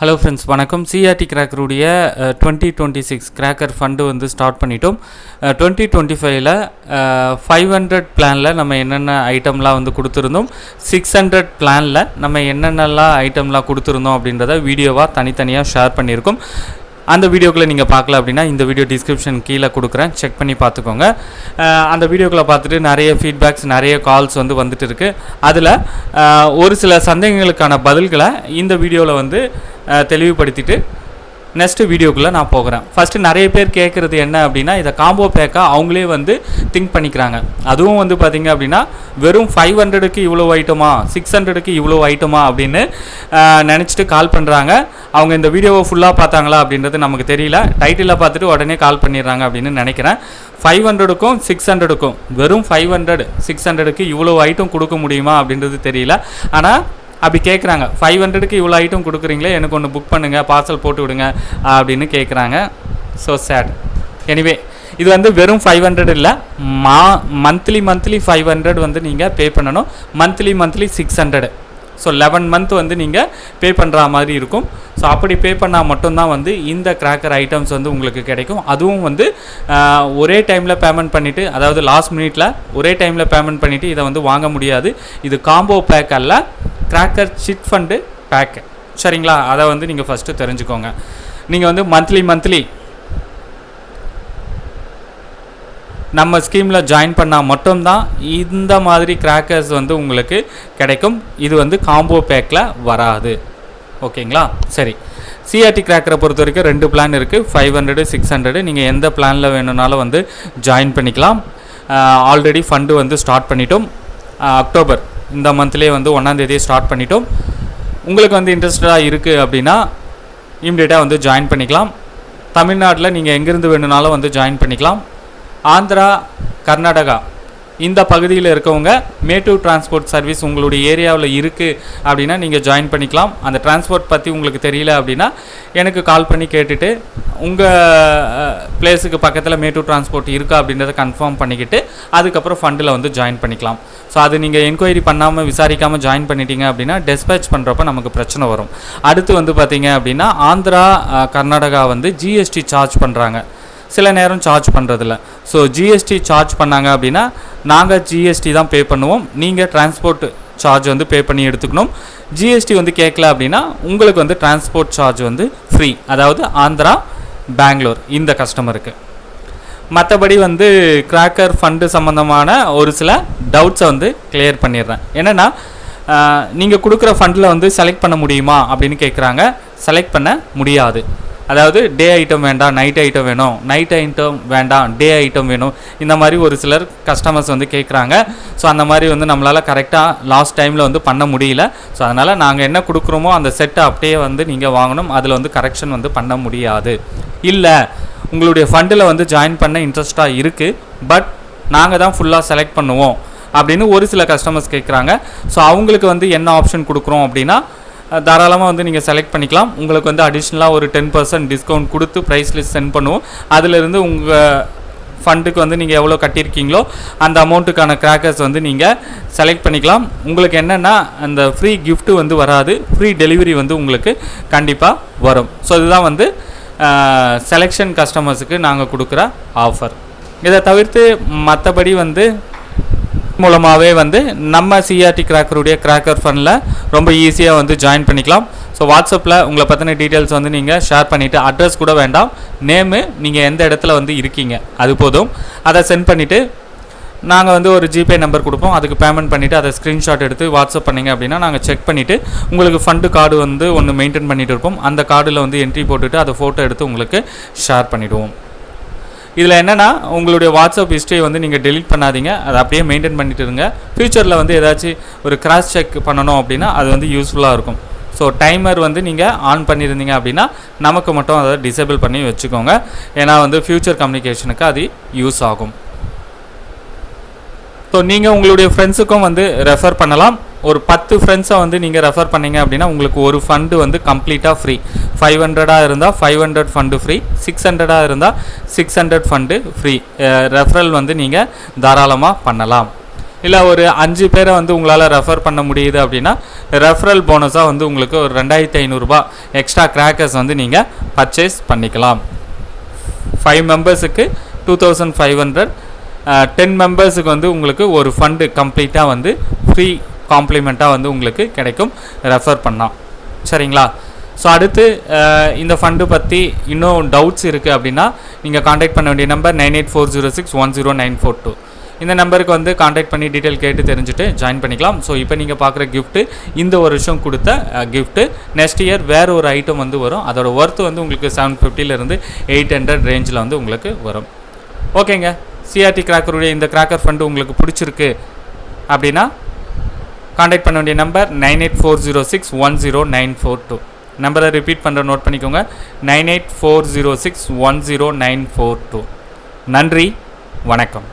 Hello friends வணக்கம். CRT கிராக்கருடைய twenty twenty six cracker fund வந்து start பண்ணிட்டோம். டுவெண்ட்டி டுவெண்ட்டி ஃபைவ்ல ஃபைவ் ஹண்ட்ரட் பிளானில் நம்ம என்னென்ன ஐட்டம்லாம் வந்து கொடுத்துருந்தோம். சிக்ஸ் ஹண்ட்ரட் பிளானில் நம்ம என்னென்னலாம் ஐட்டம்லாம் கொடுத்துருந்தோம் அப்படின்றத வீடியோவாக தனித்தனியாக ஷேர் பண்ணியிருக்கோம். அந்த வீடியோக்குள்ளே நீங்கள் பார்க்கல அப்படின்னா இந்த வீடியோ டிஸ்கிரிப்ஷன் கீழே கொடுக்குறேன். செக் பண்ணி பார்த்துக்கோங்க. அந்த வீடியோக்குள்ளே பார்த்துட்டு நிறைய ஃபீட்பேக்ஸ் நிறைய கால்ஸ் வந்து வந்துட்டு இருக்குது அதில் ஒரு சில சந்தேகங்களுக்கான பதில்களை இந்த வீடியோவில் வந்து தெளிவுபடுத்திட்டு நெக்ஸ்ட் வீடியோக்குள்ளே நான் போகிறேன். ஃபஸ்ட்டு நிறைய பேர் கேட்குறது என்ன அப்படின்னா இதை காம்போ பேக்காக அவங்களே வந்து திங்க் பண்ணிக்கிறாங்க. அதுவும் வந்து பார்த்திங்க அப்படின்னா வெறும் ஃபைவ் ஹண்ட்ரடுக்கு இவ்வளோ ஐட்டமா சிக்ஸ் ஹண்ட்ரடுக்கு இவ்வளோ ஐட்டமா அப்படின்னு நினச்சிட்டு கால் பண்ணுறாங்க அவங்க இந்த வீடியோவை ஃபுல்லாக பார்த்தாங்களா அப்படின்றது நமக்கு தெரியல. டைட்டிலில் பார்த்துட்டு உடனே கால் பண்ணிடுறாங்க அப்படின்னு நினைக்கிறேன். ஃபைவ் ஹண்ட்ரடுக்கும் சிக்ஸ் ஹண்ட்ரடுக்கும் வெறும் ஃபைவ் ஹண்ட்ரட் சிக்ஸ் ஹண்ட்ரடுக்கு இவ்வளோ ஐட்டம் கொடுக்க முடியுமா அப்படின்றது தெரியல. ஆனால் அப்படி கேட்குறாங்க ஃபைவ் ஹண்ட்ரடுக்கு இவ்வளோ ஐட்டம் கொடுக்குறீங்களே எனக்கு ஒன்று புக் பண்ணுங்கள் பார்சல் போட்டு விடுங்க அப்படின்னு கேட்குறாங்க ஸோ சேட் எனிவே இது வந்து வெறும் ஃபைவ் ஹண்ட்ரட் இல்லை. மா மந்த்லி மந்த்லி ஃபைவ் ஹண்ட்ரட் வந்து நீங்கள் பே பண்ணணும். Monthly monthly six hundred so eleven month வந்து நீங்கள் பே பண்ணுற மாதிரி இருக்கும். ஸோ அப்படி பே பண்ணால் மட்டும்தான் வந்து இந்த கிராக்கர் ஐட்டம்ஸ் வந்து உங்களுக்கு கிடைக்கும். அதுவும் வந்து ஒரே டைமில் பேமெண்ட் பண்ணிவிட்டு அதாவது லாஸ்ட் மினிட்ல ஒரே டைமில் பேமெண்ட் பண்ணிவிட்டு இதை வந்து வாங்க முடியாது. இது காம்போ பேக் அல்ல கிராக்கர் சிட் ஃபண்டு பேக்கு சரிங்களா? அதை வந்து நீங்கள் ஃபஸ்ட்டு தெரிஞ்சுக்கோங்க. நீங்கள் வந்து மந்த்லி மந்த்லி நம்ம ஸ்கீமில் ஜாயின் பண்ணால் மட்டும்தான் இந்த மாதிரி கிராக்கர்ஸ் வந்து உங்களுக்கு கிடைக்கும். இது வந்து காம்போ பேக்கில் வராது. ஓகேங்களா? சரி. சிஆர்டி கிராக்கரை பொறுத்த வரைக்கும் ரெண்டு பிளான் இருக்குது ஃபைவ் ஹண்ட்ரடு சிக்ஸ் ஹண்ட்ரடு நீங்கள் எந்த பிளானில் வேணும்னாலும் வந்து ஜாயின் பண்ணிக்கலாம். ஆல்ரெடி ஃபண்டு வந்து ஸ்டார்ட் பண்ணிட்டோம். அக்டோபர் இந்த மந்த்லேயே வந்து ஒன்றாந்தேதியே ஸ்டார்ட் பண்ணிட்டோம். உங்களுக்கு வந்து இன்ட்ரெஸ்டடாக இருக்குது அப்படின்னா இம்மிடியட்டாக வந்து ஜாயின் பண்ணிக்கலாம். தமிழ்நாட்டில் நீங்கள் எங்கேருந்து வேணும்னாலும் வந்து ஜாயின் பண்ணிக்கலாம். ஆந்திரா கர்நாடகா இந்த பகுதியில் இருக்கவங்க மேட்டூர் டிரான்ஸ்போர்ட் சர்வீஸ் உங்களுடைய ஏரியாவில் இருக்குது அப்படின்னா நீங்கள் ஜாயின் பண்ணிக்கலாம். அந்த டிரான்ஸ்போர்ட் பற்றி உங்களுக்கு தெரியல அப்படின்னா எனக்கு கால் பண்ணி கேட்டுட்டு உங்கள் பிளேஸுக்கு பக்கத்தில் மேட்டூர் டிரான்ஸ்போர்ட் இருக்கா அப்படின்றத கன்ஃபார்ம் பண்ணிக்கிட்டு அதுக்கப்புறம் ஃபண்டில் வந்து ஜாயின் பண்ணிக்கலாம். ஸோ அது நீங்கள் என்கொயரி பண்ணாமல் விசாரிக்காமல் ஜாயின் பண்ணிட்டீங்க அப்படின்னா டெஸ்பேச் பண்ணுறப்ப நமக்கு பிரச்சனை வரும். அடுத்து வந்து பார்த்தீங்க அப்படின்னா ஆந்திரா கர்நாடகா வந்து ஜிஎஸ்டி சார்ஜ் பண்ணுறாங்க சில நேரம் சார்ஜ் பண்ணுறதில்ல ஸோ ஜிஎஸ்டி சார்ஜ் பண்ணாங்க அப்படின்னா நாங்கள் ஜிஎஸ்டி தான் பே பண்ணுவோம். நீங்கள் டிரான்ஸ்போர்ட் சார்ஜ் வந்து பே பண்ணி எடுத்துக்கணும். ஜிஎஸ்டி வந்து கேட்கல அப்படின்னா உங்களுக்கு வந்து டிரான்ஸ்போர்ட் சார்ஜ் வந்து ஃப்ரீ அதாவது ஆந்திரா பெங்களூர் இந்த கஸ்டமருக்கு மற்றபடி வந்து கிராக்கர் ஃபண்டு சம்மந்தமான ஒரு சில டவுட்ஸை வந்து கிளியர் பண்ணிடுறேன். என்னென்னா நீங்கள் கொடுக்குற ஃபண்டில் வந்து செலக்ட் பண்ண முடியுமா அப்படின்னு கேட்குறாங்க செலக்ட் பண்ண முடியாது. அதாவது டே ஐட்டம் வேண்டாம் நைட் ஐட்டம் வேணும் நைட் ஐட்டம் வேண்டாம் டே ஐட்டம் வேணும். இந்த மாதிரி ஒரு சிலர் கஸ்டமர்ஸ் வந்து கேட்குறாங்க ஸோ அந்த மாதிரி வந்து நம்மளால் கரெக்டாக லாஸ்ட் டைமில் வந்து பண்ண முடியல. ஸோ அதனால் நாங்கள் என்ன கொடுக்குறோமோ அந்த செட்டை அப்படியே வந்து நீங்கள் வாங்கணும். அதில் வந்து கரெக்ஷன் வந்து பண்ண முடியாது. இல்லை உங்களுடைய ஃபண்டில் வந்து ஜாயின் பண்ண இன்ட்ரெஸ்ட்டாக இருக்குது பட் நாங்கள் தான் ஃபுல்லாக செலக்ட் பண்ணுவோம். அப்படின்னு ஒரு சில கஸ்டமர்ஸ் கேட்குறாங்க ஸோ அவங்களுக்கு வந்து என்ன ஆப்ஷன் கொடுக்குறோம் அப்படின்னா தாராளமாக வந்து நீங்கள் செலக்ட் பண்ணிக்கலாம். உங்களுக்கு வந்து அடிஷ்னலாக ஒரு டென் பர்சன்ட் டிஸ்கவுண்ட் கொடுத்து ப்ரைஸ் லிஸ்ட் சென்ட் பண்ணுவோம். அதிலிருந்து உங்கள் ஃபண்டுக்கு வந்து நீங்கள் எவ்வளோ கட்டியிருக்கீங்களோ அந்த அமௌண்ட்டுக்கான கிராக்கர்ஸ் வந்து நீங்கள் செலக்ட் பண்ணிக்கலாம். உங்களுக்கு என்னென்னா அந்த ஃப்ரீ கிஃப்ட்டு வந்து வராது. ஃப்ரீ டெலிவரி வந்து உங்களுக்கு கண்டிப்பாக வரும். ஸோ இதுதான் வந்து செலெக்ஷன் கஸ்டமர்ஸுக்கு நாங்கள் கொடுக்குற ஆஃபர் இதை தவிர்த்து மற்றபடி வந்து மூலமாகவே வந்து நம்ம சிஆர்டி கிராக்கருடைய கிராக்கர் ஃபண்டில் ரொம்ப ஈஸியாக வந்து ஜாயின் பண்ணிக்கலாம். ஸோ வாட்ஸ்அப்பில் உங்களை பற்றின டீட்டெயில்ஸ் வந்து நீங்கள் ஷேர் பண்ணிவிட்டு அட்ரஸ் கூட வேண்டாம். நேமு நீங்கள் எந்த இடத்துல வந்து இருக்கீங்க அது போதும். அதை சென்ட் பண்ணிவிட்டு நாங்கள் வந்து ஒரு ஜிபே நம்பர் கொடுப்போம். அதுக்கு பேமெண்ட் பண்ணிவிட்டு அதை ஸ்க்ரீன்ஷாட் எடுத்து வாட்ஸ்அப் பண்ணிங்க அப்படின்னா நாங்கள் செக் பண்ணிவிட்டு உங்களுக்கு ஃபண்டு கார்டு வந்து ஒன்று மெயின்டைன் பண்ணிகிட்டு இருப்போம். அந்த கார்டில் வந்து என்ட்ரி போட்டுவிட்டு அதை ஃபோட்டோ எடுத்து உங்களுக்கு ஷேர் பண்ணிவிடுவோம் இதில் என்னென்னா உங்களுடைய வாட்ஸ்அப் ஹிஸ்ட்ரியை வந்து நீங்கள் டெலீட் பண்ணாதீங்க. அதை அப்படியே மெயின்டைன் பண்ணிட்டு இருங்க. ஃப்யூச்சரில் வந்து ஏதாச்சும் ஒரு கிராஸ் செக் பண்ணணும் அப்படின்னா அது வந்து யூஸ்ஃபுல்லாக இருக்கும். ஸோ டைமர் வந்து நீங்கள் ஆன் பண்ணியிருந்தீங்க அப்படின்னா நமக்கு மட்டும் அதை டிசேபிள் பண்ணி வச்சுக்கோங்க. ஏன்னா வந்து ஃப்யூச்சர் கம்யூனிகேஷனுக்கு அது யூஸ் ஆகும். ஸோ நீங்கள் உங்களுடைய ஃப்ரெண்ட்ஸுக்கும் வந்து ரெஃபர் பண்ணலாம். ஒரு பத்து ஃப்ரெண்ட்ஸை வந்து நீங்கள் ரெஃபர் பண்ணீங்க அப்படின்னா உங்களுக்கு ஒரு ஃபண்டு வந்து கம்ப்ளீட்டாக ஃப்ரீ ஃபைவ் ஹண்ட்ரடாக இருந்தால் five hundred fund free six ஹண்ட்ரடாக இருந்தால் six hundred fund free referral வந்து நீங்கள் தாராளமாக பண்ணலாம். இல்லை ஒரு அஞ்சு பேரை வந்து உங்களால் ரெஃபர் பண்ண முடியுது அப்படின்னா ரெஃபரல் போனஸாக வந்து உங்களுக்கு ஒரு ரெண்டாயிரத்தி ஐநூறுரூபா எக்ஸ்ட்ரா கிராக்கர்ஸ் வந்து நீங்கள் பர்ச்சேஸ் பண்ணிக்கலாம். Five மெம்பர்ஸுக்கு two thousand five hundred ten மெம்பர்ஸுக்கு வந்து உங்களுக்கு ஒரு ஃபண்டு கம்ப்ளீட்டாக வந்து ஃப்ரீ காம்ப்ளிமெண்ட்டாக வந்து உங்களுக்கு கிடைக்கும். ரெஃபர் பண்ணால் சரிங்களா? ஸோ அடுத்து இந்த ஃபண்டு பற்றி இன்னும் டவுட்ஸ் இருக்குது அப்படின்னா நீங்கள் காண்டாக்ட் பண்ண வேண்டிய number nine eight four zero six one zero nine four two இந்த நம்பருக்கு வந்து காண்டாக்ட் பண்ணி டீட்டெயில் கேட்டு தெரிஞ்சுட்டு ஜாயின் பண்ணிக்கலாம். ஸோ இப்போ நீங்கள் பார்க்குற கிஃப்ட்டு இந்த ஒரு வருஷம் கொடுத்த கிஃப்ட்டு நெக்ஸ்ட் இயர் வேறு ஒரு ஐட்டம் வந்து வரும். அதோட ஒர்த்து வந்து உங்களுக்கு செவன் ஃபிஃப்டிலேருந்து எயிட் ஹண்ட்ரட் ரேஞ்சில் வந்து உங்களுக்கு வரும். ஓகேங்க சிஆர்டி கிராக்கருடைய இந்த கிராக்கர் ஃபண்டு உங்களுக்கு பிடிச்சிருக்கு அப்படின்னா காண்டாக்ட் பண்ண வேண்டிய number nine eight four zero six one zero nine four two. நம்பரை ரிப்பீட் பண்ணுற நோட் பண்ணிக்கோங்க. Nine eight four zero six one zero nine four two. நன்றி வணக்கம்.